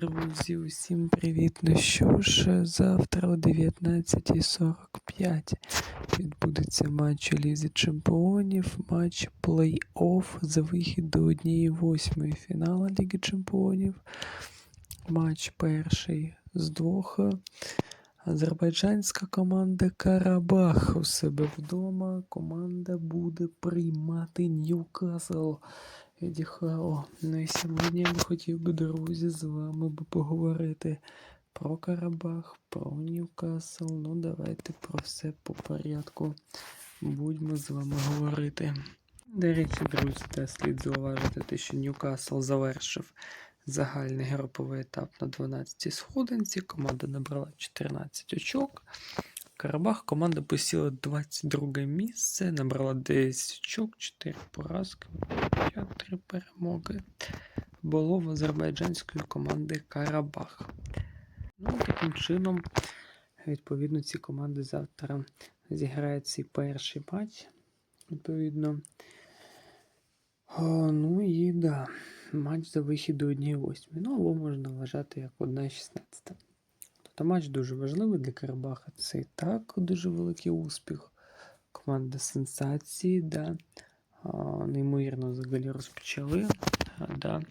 Друзі, усім привіт! Ну що ж, завтра о 19.45 відбудеться матч у Чемпіонів, матч плей-офф за вихід до 1-8 фіналу Ліги Чемпіонів. Матч перший з двох. Азербайджанська команда Карабах у себе вдома. Команда буде приймати Ньюкасл. Еді. Ну і сьогодні я би хотів би, друзі, з вами поговорити про Карабах, про Ньюкасл. Ну, давайте про все по порядку будьмо з вами говорити. До речі, друзі, та слід зауважити те, що Ньюкасл завершив загальний груповий етап на 12-й сходинці. Команда набрала 14 очок. Карабах команда посіла 22 місце, набрала 10 очок, 4 поразки, 3 перемоги. Було в азербайджанської команди Карабах. Ну, таким чином, відповідно, ці команди завтра зіграють свій перший матч. Відповідно. О, ну і да, матч за вихід до 1-8. Ну, або можна вважати як 1-16. Тобто матч дуже важливий для Карабаха. Це і так дуже великий успіх. Команда сенсації, да. Неймовірно взагалі розпочали. Да.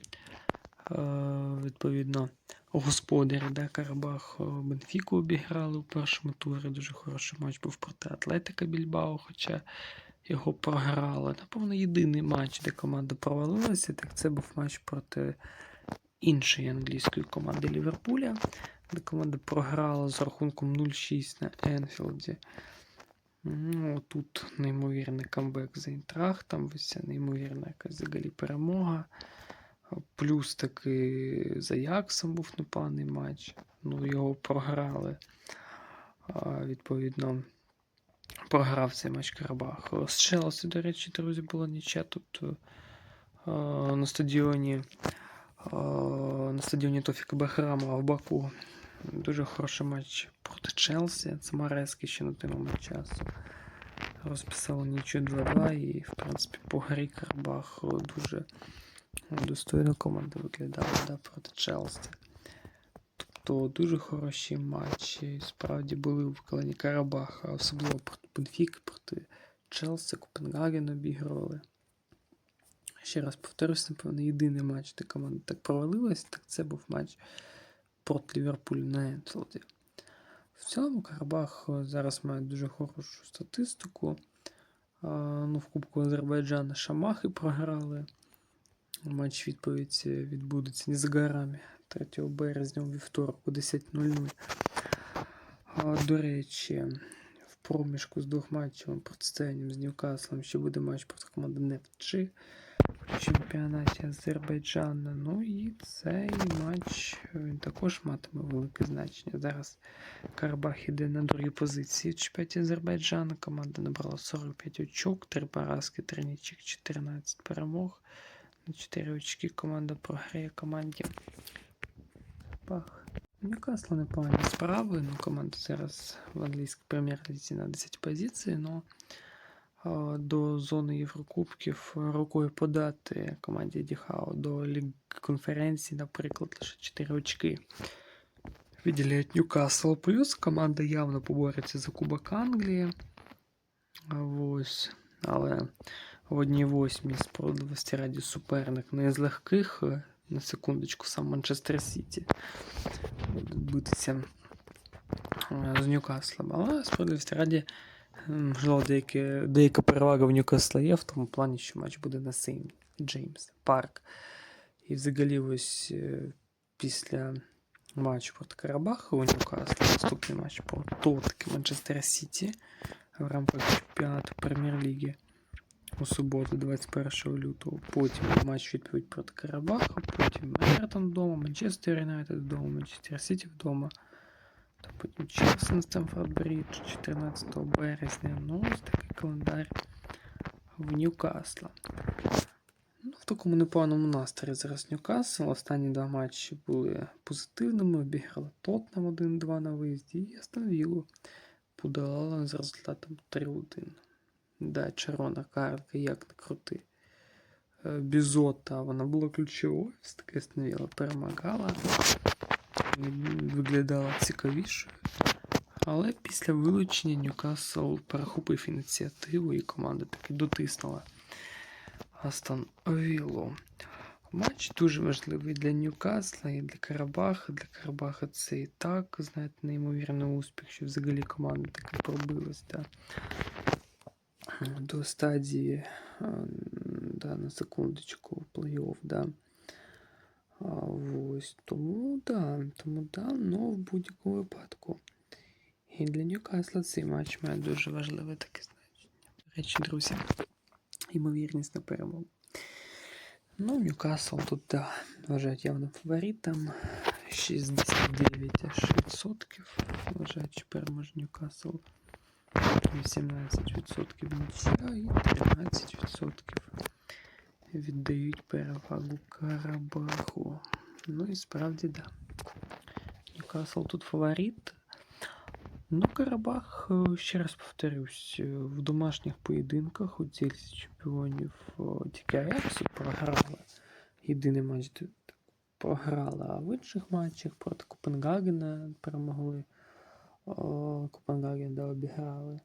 Відповідно, господарі да, Карабах Бенфіку обіграли у першому турі. Дуже хороший матч був проти Атлетика Більбао, хоча його програли. Напевно, єдиний матч, де команда провалилася, так це був матч проти іншої англійської команди Ліверпуля команда програла з рахунком 0-6 на Енфілді. Ну, Тут неймовірний камбек за Інтрахтом, ось неймовірна якась взагалі перемога. Плюс таки за Яксом був непоганий матч. Ну, його програли. А, Відповідно, програв цей матч Карабах. З Челсі, до речі, друзі, була нічия тут а, на стадіоні. На стадіоні Тофіка Бахрама в Баку Дуже хороший матч проти Челсі. Це Мареський ще на той момент часу. Розписали нічого 2-2 і, в принципі, по грі Карабах дуже достойна команда виглядала да, проти Челсі. Тобто дуже хороші матчі. Справді були у виконанні Карабаха, особливо проти Бенфіки, проти Челсі, Копенгаген обігрували. Ще раз повторюсь, напевно, єдиний матч, де команда так провалилась, так це був матч проти Ліверпулю на Енфілді. В цілому Карабах е, зараз має дуже хорошу статистику. Ну, В Кубку Азербайджана Шамахи програли. Матч відповідь відбудеться не за горами 3 березня у вівторок о 10.00. До речі, в проміжку з двох матчами протистоянням з Ньюкаслом ще буде матч проти команди Нефтчи в чемпіонаті Азербайджану. Ну і цей матч він також матиме велике значення. Зараз Карабах іде на другій позиції в чемпіонаті Азербайджану. Команда набрала 45 очок, 3 поразки, 3 нічок, 14 перемог. На 4 очки команда програє команді. Пах. Ньюкасла непогані справи. Ну, команда зараз в англійській прем'єр-лізі на 10 позиції, але до зони Єврокубків рукою подати команді Діхао до ліг конференції, наприклад, лише 4 очки. Відділяють Ньюкасл плюс. Команда явно побореться за Кубок Англії. Ось. Але в одній восьмій справедливості раді суперник не з легких, на секундочку, сам Манчестер Сіті. Будуть битися з Ньюкаслом. Але справедливості раді. Можливо, деякі, деяка перевага в Ньюкасла є в тому плані, що матч буде на Сейм Джеймс Парк. І взагалі ось е, після матчу проти Карабаха у Ньюкасла наступний матч проти Манчестер Сіті в рамках чемпіонату Прем'єр-ліги у суботу, 21 лютого. Потім матч відповідь проти Карабаха, потім Евертон вдома, Манчестер Юнайтед вдома, Манчестер Сіті вдома. Та потім Челсі на Брідж 14 березня. Ну, ось такий календар в Ньюкасла. Ну, В такому непоганому настрої зараз Ньюкасл. Останні два матчі були позитивними. Обіграли Тотнам 1-2 на виїзді і Астон подолала з результатом 3-1. Да, червона картка, як не крути. е, Бізота, вона була ключовою, все таки Астон перемагала, виглядала цікавішою. Але після вилучення Ньюкасл перехопив ініціативу і команда таки дотиснула Астон Віллу. Матч дуже важливий для Ньюкасла і для Карабаха. Для Карабаха це і так, знаєте, неймовірний успіх, що взагалі команда таки пробилась да, до стадії да, на секундочку плей-офф, да. Ось, тому да, тому да, ну в будь-якому випадку. І для Ньюкасла цей матч має дуже важливе таке значення. Речі, друзі, ймовірність на перемогу. Ну, Ньюкасл тут, да, вважають явним фаворитом. 69,6%. Вважають, що переможе Ньюкасл. 18% нічия і 13% віддають перевагу Карабаху. Ну і справді, да. Ньюкасл тут фаворит. Ну, Карабах, е, ще раз повторюсь, е, в домашніх поєдинках у цілі чемпіонів о, тільки Аяксу програла. Єдиний матч програла, а в інших матчах проти Копенгагена перемогли. Копенгаген да, обіграли.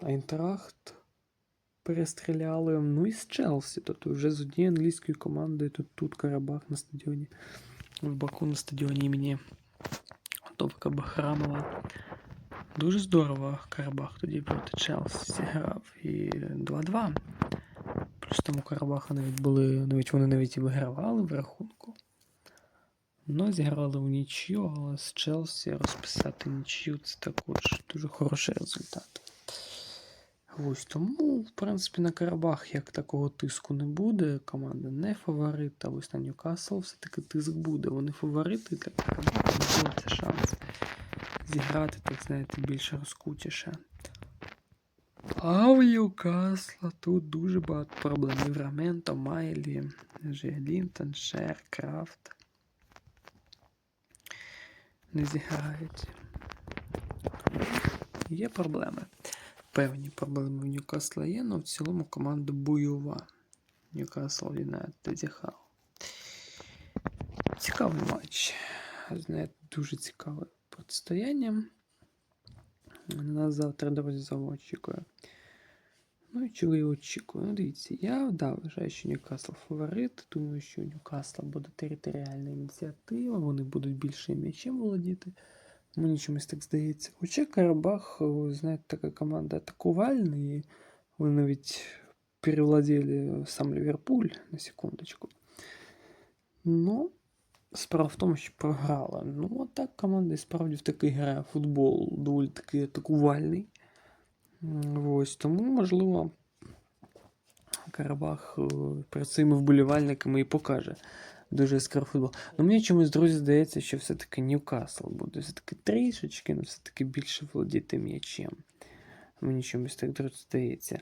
Айнтрахт перестріляли. Ну і з Челсі. Тобто вже з однією англійською командою тут, тут Карабах на стадіоні. В Баку на стадіоні імені Довка Бахрамова. Дуже здорово Карабах тоді проти Челсі зіграв. І 2-2. Плюс тому Карабаха навіть були, навіть вони навіть і вигравали в рахунку. Ну, зіграли у нічю, але з Челсі розписати нічю це також дуже хороший результат. Ось тому, в принципі, на Карабах як такого тиску не буде. Команда не фаворит, а ось на Ньюкасл все-таки тиск буде. Вони фаворити для Карабаха, це шанс зіграти, так знаєте, більш розкутіше. А в Ньюкасла тут дуже багато проблем. Лівраменто, Майлі, Лінтон, Шер, Крафт. Не зіграють. Є проблеми. Певні проблеми в Ньюкасла є, але в цілому команда бойова. Ньюкасл Юнайтед зіграв. Цікавий матч. Знаєте, дуже цікаве протистояння. На нас завтра, друзі, знову. Ну і чого я очікую? Ну, дивіться, я да, вважаю, що Ньюкасл фаворит. Думаю, що у Ньюкасла буде територіальна ініціатива, вони будуть більше м'ячем володіти. Мені чомусь так здається. Хоча Карабах, знаєте, така команда атакувальна, і вони навіть перевладели сам Ліверпуль на секундочку. Ну, справа в тому, що програла. Ну, а так команда і справді в такий грає футбол доволі таки атакувальний. Ось тому, можливо, Карабах е, перед своїми вболівальниками і покаже дуже яскравий футбол. Ну, мені чомусь, друзі, здається, що все-таки Ньюкасл буде все-таки трішечки, але все-таки більше володіти м'ячем. Мені чомусь так друзі, здається.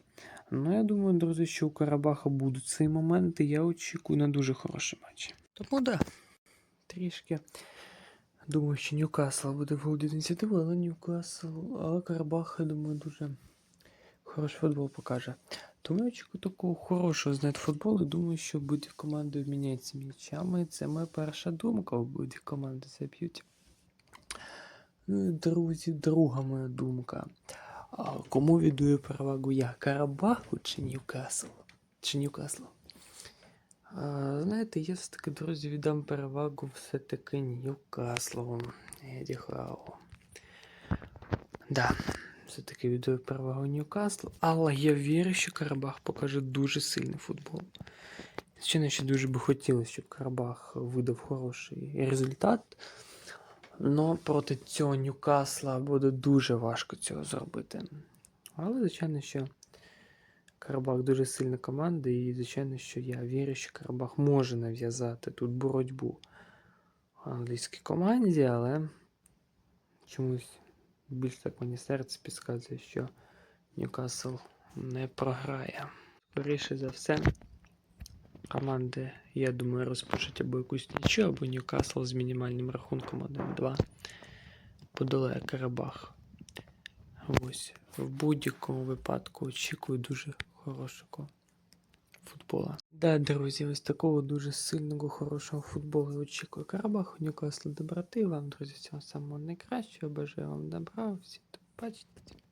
Ну, я думаю, друзі, що у Карабаха будуть ці моменти. Я очікую на дуже хороший матч. Тому да, трішки. Думаю, що Ньюкасл буде володіти ініціативою, але Ньюкасл, але Карабах, я думаю, дуже хороший футбол покаже. Тому я очікую такого хорошого знаєте, футболу. і Думаю, що будь команди обміняються м'ячами. Це моя перша думка, будь команди заб'ють. Ну і друзі, друга моя думка. А, кому віддаю перевагу я? Карабаху чи Ньюкасл? Чи Ньюкаслу? А, знаєте, я все-таки, друзі, віддам перевагу все-таки Ньюкаслу. Еді Хау. Да, все-таки віддаю перевагу Ньюкаслу, але я вірю, що Карабах покаже дуже сильний футбол. Звичайно, ще дуже би хотілося, щоб Карабах видав хороший результат. Но проти цього Ньюкасла буде дуже важко цього зробити. Але, звичайно, що Карабах дуже сильна команда, і, звичайно, що я вірю, що Карабах може нав'язати тут боротьбу англійській команді, але чомусь більш так мені серце підказує, що Ньюкасл не програє. Скоріше за все, команди, я думаю, розпишуть або якусь нічого, або Ньюкасл з мінімальним рахунком 1-2 подолає Карабах. Ось. В будь-якому випадку очікую дуже хорошого футбола. Да, друзі, ось такого дуже сильного, хорошого футболу очікує Карабах, Ньюкасл доброти. Вам, друзі, всього самого найкращого. Бажаю вам добра. Всім до побачення.